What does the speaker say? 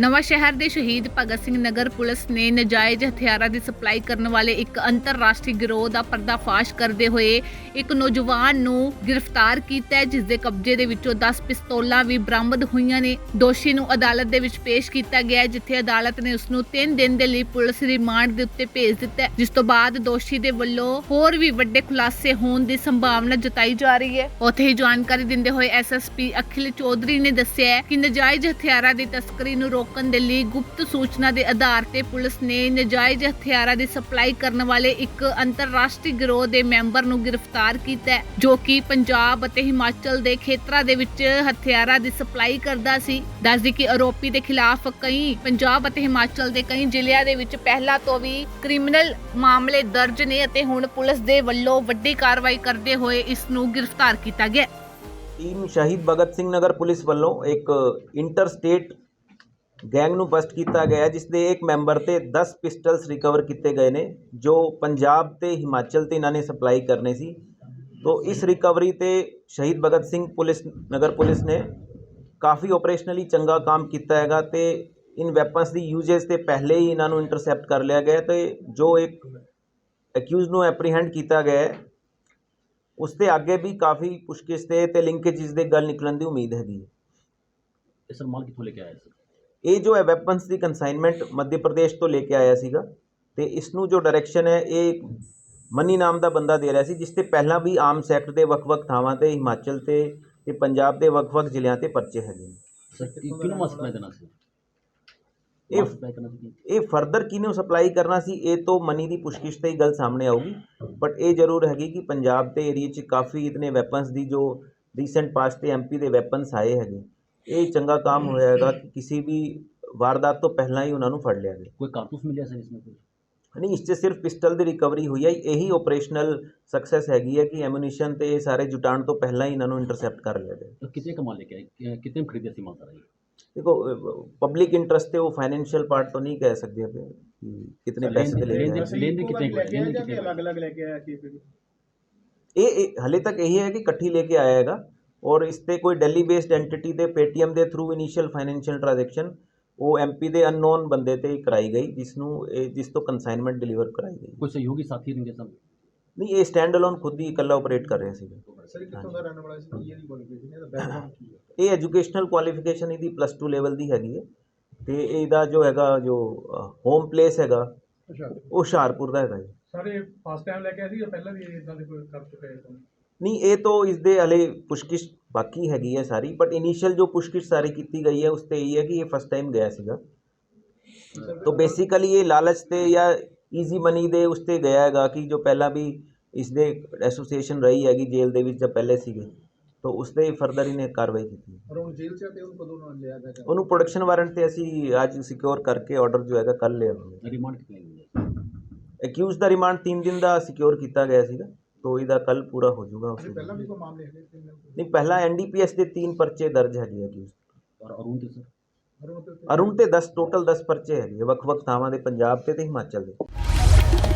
ਨਵਾਂ ਸ਼ਹਿਰ ਦੇ ਸ਼ਹੀਦ ਭਗਤ ਸਿੰਘ ਨਗਰ ਪੁਲਿਸ ਨੇ ਨਜਾਇਜ਼ ਹਥਿਆਰਾਂ ਦੀ ਸਪਲਾਈ ਕਰਨ ਵਾਲੇ ਇੱਕ ਅੰਤਰਰਾਸ਼ਟਰੀ ਗਿਰੋਹ ਦਾ ਪਰਦਾਫਾਸ਼ ਕਰਦੇ ਹੋਏ ਇੱਕ ਨੌਜਵਾਨ ਨੂੰ ਗ੍ਰਿਫਤਾਰ ਕੀਤਾ ਹੈ ਜਿਸ ਦੇ ਕਬਜ਼ੇ ਦੇ ਵਿੱਚੋਂ 10 ਪਿਸਤੌਲਾਂ ਵੀ ਬਰਾਮਦ ਹੋਈਆਂ ਨੇ। ਦੋਸ਼ੀ ਨੂੰ ਅਦਾਲਤ ਦੇ ਵਿੱਚ ਪੇਸ਼ ਕੀਤਾ ਗਿਆ ਜਿੱਥੇ ਅਦਾਲਤ ਨੇ ਉਸ ਨੂੰ 3 ਦਿਨ ਦੇ ਲਈ ਪੁਲਿਸ ਰਿਮਾਂਡ ਦੇ ਉੱਤੇ ਭੇਜ ਦਿੱਤਾ ਜਿਸ ਤੋਂ ਬਾਅਦ ਦੋਸ਼ੀ ਦੇ ਵੱਲੋਂ ਹੋਰ ਵੀ ਵੱਡੇ ਖੁਲਾਸੇ ਹੋਣ ਦੀ ਸੰਭਾਵਨਾ ਜਤਾਈ ਜਾ ਰਹੀ ਹੈ। ਉੱਥੇ ਹੀ ਜਾਣਕਾਰੀ ਦਿੰਦੇ ਹੋਏ ਐਸਐਸਪੀ ਅਖਿਲ ਚੌਧਰੀ ਨੇ ਦੱਸਿਆ ਹੈ ਕਿ ਨਜਾਇਜ਼ ਹਥਿਆਰਾਂ ਦੀ ਤਸਕਰੀ ਨੂੰ ਰੋਕਣ ਦੇ ਲਈ ਗੁਪਤ ਸੂਚਨਾ ਦੇ ਆਧਾਰ ਤੇ ਪੁਲਿਸ ਨੇ ਨਜਾਇਜ਼ ਹਥਿਆਰਾਂ ਦੀ ਸਪਲਾਈ ਕਰਨ ਵਾਲੇ ਇੱਕ ਅੰਤਰਰਾਸ਼ਟਰੀ ਗਿਰੋਹ ਦੇ ਮੈਂਬਰ ਨੂੰ ਗ੍ਰਿਫਤਾਰ ਕੀਤਾ ਹੈ, ਜੋ ਕਿ ਪੰਜਾਬ ਅਤੇ ਹਿਮਾਚਲ ਦੇ ਖੇਤਰਾਂ ਦੇ ਵਿੱਚ ਹਥਿਆਰਾਂ ਦੀ ਸਪਲਾਈ ਕਰਦਾ ਸੀ। ਦੱਸਦੀ ਕਿ ਆਰੋਪੀ ਦੇ ਖਿਲਾਫ ਕਈ ਪੰਜਾਬ ਅਤੇ ਹਿਮਾਚਲ ਦੇ ਕਈ ਜ਼ਿਲ੍ਹਿਆਂ ਦੇ ਵਿੱਚ ਪਹਿਲਾਂ ਤੋਂ ਵੀ ਕ੍ਰਿਮੀਨਲ ਮਾਮਲੇ ਦਰਜ ਨੇ ਅਤੇ ਹੁਣ ਪੁਲਿਸ ਦੇ ਵੱਲੋਂ ਵੱਡੀ ਕਾਰਵਾਈ ਕਰਦੇ ਹੋਏ ਇਸ ਨੂੰ ਗ੍ਰਿਫਤਾਰ ਕੀਤਾ ਗਿਆ ਟੀਮ ਸ਼ਹੀਦ ਭਗਤ ਸਿੰਘ ਨਗਰ ਪੁਲਿਸ ਵੱਲੋਂ ਇੱਕ ਇੰਟਰ ਸਟੇਟ ਗੈਂਗ ਨੂੰ ਬਸਟ ਕੀਤਾ ਗਿਆ ਜਿਸ ਦੇ ਇੱਕ ਮੈਂਬਰ ਤੇ 10 ਪਿਸਟਲਸ ਰਿਕਵਰ ਕੀਤੇ ਗਏ ਨੇ, ਜੋ ਪੰਜਾਬ ਤੇ ਹਿਮਾਚਲ ਤੇ ਇਹਨਾਂ ਨੇ ਸਪਲਾਈ ਕਰਨੇ ਸੀ। ਤੋਂ ਇਸ ਰਿਕਵਰੀ ਤੇ ਸ਼ਹੀਦ ਭਗਤ ਸਿੰਘ ਪੁਲਿਸ, ਨਗਰ ਪੁਲਿਸ ਨੇ ਕਾਫੀ ਆਪਰੇਸ਼ਨਲੀ ਚੰਗਾ ਕੰਮ ਕੀਤਾ ਹੈਗਾ ਤੇ ਇਨ ਵੈਪਨਸ ਦੀ ਯੂਜੇਸ ਤੇ ਪਹਿਲੇ ਹੀ ਇਹਨਾਂ ਨੂੰ ਇੰਟਰਸੈਪਟ ਕਰ ਲਿਆ ਗਿਆ ਹੈ ਤੇ ਜੋ ਇੱਕ ਅਕਿਊਜ਼ ਨੂੰ ਐਪਰੀਹੈਂਡ ਕੀਤਾ ਗਿਆ ਹੈ, ਉਸ ਤੇ ਅੱਗੇ ਵੀ ਕਾਫੀ ਪੁੱਛਗਿੱਛ ਤੇ ਤੇ ਲਿੰਕੇਜਸ ਦੇ ਗੱਲ ਨਿਕਲਣ ਦੀ ਉਮੀਦ ਹੈਗੀ ਹੈ। ਇਹ ਸਰ ਮਾਲ ਕਿੱਥੋਂ ਲੈ ਕੇ ਆਇਆ ਸਰ ਇਹ ਜੋ ਹੈ ਵੈਪਨਸ ਦੀ ਕਨਸਾਈਨਮੈਂਟ ਮੱਧ ਪ੍ਰਦੇਸ਼ ਤੋਂ ਲੈ ਕੇ ਆਇਆ ਸੀਗਾ ਤੇ ਇਸ ਨੂੰ ਜੋ ਡਾਇਰੈਕਸ਼ਨ ਹੈ ਇਹ ਮਨੀ ਨਾਮ ਦਾ ਬੰਦਾ ਦੇ ਰਿਹਾ ਸੀ ਜਿਸ ਤੇ ਪਹਿਲਾਂ ਵੀ ਆਮ ਸੈਕਟ ਦੇ ਵੱਖ-ਵੱਖ ਥਾਵਾਂ ਤੇ ਹਿਮਾਚਲ ਤੇ ਤੇ ਪੰਜਾਬ ਦੇ ਵੱਖ-ਵੱਖ ਜ਼ਿਲ੍ਹਿਆਂ ਤੇ ਪਰਚੇ ਹੈਗੇ ਨੇ। ਸਰ ਕਿਹਨੂੰ ਸੀ? ਇਹ- ਫਰਦਰ ਕਿਹਨੂੰ ਸਪਲਾਈ ਕਰਨਾ ਸੀ ਇਹ ਤੋਂ ਮਨੀ ਦੀ ਪੁੱਛਗਿੱਛ ਤੇ ਹੀ ਗੱਲ ਸਾਹਮਣੇ ਆਊਗੀ। ਬਟ ਇਹ ਜ਼ਰੂਰ ਹੈਗੀ ਕਿ ਪੰਜਾਬ ਤੇ ਏਰੀਆ 'ਚ ਕਾਫੀ ਇਤਨੇ ਵੈਪਨਸ ਦੀ ਜੋ ਰੀਸੈਂਟ ਪਾਸਟ ਤੇ ਐਮਪੀ ਦੇ ਵੈਪਨਸ ਆਏ ਹੈਗੇ। ਇਹ ਚੰਗਾ ਕੰਮ ਹੋਇਆ ਹੈਗਾ ਕਿ ਕਿਸੇ ਵੀ ਵਾਰਦਾਤ ਤੋਂ ਪਹਿਲਾਂ ਹੀ ਉਹਨਾਂ ਨੂੰ ਫੜ ਲਿਆ ਗਿਆ। ਕੋਈ ਕਾਰਤੂਸ ਮਿਲਿਆ ਸਰ ਇਸਨੇ ਕੋਈ? ਨਹੀਂ ਇਸ 'ਚ ਸਿਰਫ ਪਿਸਟਲ ਦੀ ਰਿਕਵਰੀ ਹੋਈ ਹੈ। ਇਹੀ ਆਪਰੇਸ਼ਨਲ ਸਕਸੈਸ ਹੈਗੀ ਹੈ ਕਿ ਐਮੂਨੀਸ਼ਨ ਤੇ ਸਾਰੇ ਜੁਟਾਣ ਤੋਂ ਪਹਿਲਾਂ ਹੀ ਇਹਨਾਂ ਨੂੰ ਇੰਟਰਸੈਪਟ ਕਰ ਲਿਆ ਗਿਆ। ਕਿਤੇ ਕਮਾ ਲੈ ਕੇ ਆਏ? ਕਿਤੇ ਖਰੀਦਿਆ ਸੀ ਮਾਲ ਸਾਰਾ ਇਹ ਦੇਖੋ ਪਬਲਿਕ ਇੰਟਰਸਟ ਤੇ ਉਹ ਫਾਈਨੈਂਸ਼ੀਅਲ ਪਾਰਟ ਤੋਂ ਨਹੀਂ ਕਹਿ ਸਕਦੇ ਆਪਾਂ ਕਿ ਕਿਤਨੇ ਪੈਸੇ ਤੇ ਲੈ ਲੈਣ- ਕੇ ਆਏ। ਲੈ ਕੇ ਅਲੱਗ-ਅਲੱਗ ਲੈ ਕੇ ਆਇਆ ਸੀ ਇਹ ਹਲੇ ਤੱਕ ਇਹੀ ਹੈ ਕਿ ਇਕੱਠੀ ਲੈ ਕੇ ਆਇਆ ਹੈਗਾ। ਔਰ ਇਸ ਤੇ ਕੋਈ ਦਿੱਲੀ ਬੇਸਡ ਐਂਟੀਟੀ ਦੇ ਪੇਟੀਐਮ ਦੇ ਥਰੂ ਇਨੀਸ਼ੀਅਲ ਫਾਈਨੈਂਸ਼ੀਅਲ ਟ੍ਰਾਂਜੈਕਸ਼ਨ ਉਹ ਐਮਪੀ ਦੇ ਅਨਨੋਨ ਬੰਦੇ ਤੇ ਕਰਾਈ ਗਈ ਜਿਸ ਨੂੰ ਜਿਸ ਤੋਂ ਕੰਸਾਈਨਮੈਂਟ ਡਿਲੀਵਰ ਕਰਾਈ ਗਈ। ਕੋਈ ਸਹਿਯੋਗੀ ਸਾਥੀ ਨਹੀਂ ਸਭ ਨਹੀਂ ਇਹ ਸਟੈਂਡ ਅਲੋਨ ਖੁਦ ਹੀ ਇਕੱਲਾ ਆਪਰੇਟ ਕਰ ਰਿਹਾ ਸੀਗਾ। ਸਰ ਕਿੱਥੋਂ ਦਾ ਰਹਿਣ ਵਾਲਾ ਸੀ? ਕੀ ਇਹਦੀ ਕੁਆਲੀਫਿਕੇਸ਼ਨ ਇਹਦਾ ਬੈਕਗ੍ਰਾਉਂਡ ਕੀ ਹੈ? ਇਹ ਐਜੂਕੇਸ਼ਨਲ ਕੁਆਲੀਫਿਕੇਸ਼ਨ ਇਹਦੀ ਪਲੱਸ 2 ਲੈਵਲ ਦੀ ਹੈਗੀ ਹੈ। ਤੇ ਇਹਦਾ ਜੋ ਹੈਗਾ ਜੋ ਹੋਮ ਪਲੇਸ ਹੈਗਾ ਉਹ ਹੁਸ਼ਿਆਰਪੁਰ ਦਾ ਹੈਗਾ ਜੀ। ਸਾਰੇ ਫਸਟ ਟਾਈਮ ਲੈ ਕੇ ਆਏ ਸੀ ਜਾਂ ਪਹਿਲਾਂ ਵੀ ਇਦਾਂ ਦੇ ਕੋਈ ਕਰ ਚੁੱਕੇ ਹੈ ਨਹੀਂ ਇਹ ਤੋਂ ਇਸ ਦੇ ਹਲੇ ਪੁਸ਼ਕਿਸ਼ ਬਾਕੀ ਹੈਗੀ ਹੈ ਸਾਰੀ ਬਟ ਇਨੀਸ਼ੀਅਲ ਜੋ ਪੁਸ਼ਕਿਸ਼ ਸਾਰੀ ਕੀਤੀ ਗਈ ਹੈ ਉਸ ਤੇ ਇਹ ਹੈ ਕਿ ਇਹ ਫਸਟ ਟਾਈਮ ਗਿਆ ਸੀਗਾ। ਤੋ ਬੇਸਿਕਲੀ ਇਹ ਲਾਲਚ ਤੇ ਜਾਂ ਈਜ਼ੀ ਮਨੀ ਦੇ ਉਸ ਤੇ ਗਿਆ ਹੈਗਾ ਕਿ ਜੋ ਪਹਿਲਾਂ ਵੀ ਇਸ ਦੇ ਐਸੋਸੀਏਸ਼ਨ ਰਹੀ ਹੈਗੀ ਜੇਲ੍ਹ ਦੇ ਵਿੱਚ ਜਾਂ ਪਹਿਲੇ ਸੀਗੇ ਤੋ ਉਸ ਤੇ ਫਰਦਰ ਇਹਨੇ ਕਾਰਵਾਈ ਕੀਤੀ। ਪਰ ਹੁਣ ਜੇਲ੍ਹ ਚ ਤੇ ਉਹਨੂੰ ਕਦੋਂ ਨਾਲ ਲਿਆ ਜਾਏਗਾ ਉਹਨੂੰ ਪ੍ਰੋਡਕਸ਼ਨ ਵਾਰੰਟ ਤੇ ਅਸੀਂ ਅੱਜ ਸਿਕਿਉਰ ਕਰਕੇ ਆਰਡਰ ਜੋ ਹੈਗਾ ਕੱਲ ਲਿਆਵਾਂਗੇ। ਰਿਮਾਂਡ ਕਿੰਨਾ ਹੈ ਐਕਿਊਜ਼ ਦਾ ਰਿਮਾਂਡ 3 ਦਿਨ ਦਾ ਸਿਕਿਉਰ ਕੀਤਾ ਗਿਆ ਸੀਗਾ। तो इधर कल पूरा हो जाएगा उसमें पहला भी तो मामले हैं नहीं पहला एनडीपीएस डी तीन पर्चे दर्ज है लिया की अरुण सर? अरुण ते दस टोटल दस पर्चे है लिए वक्त वक्त थावे पंजाब के हिमाचल के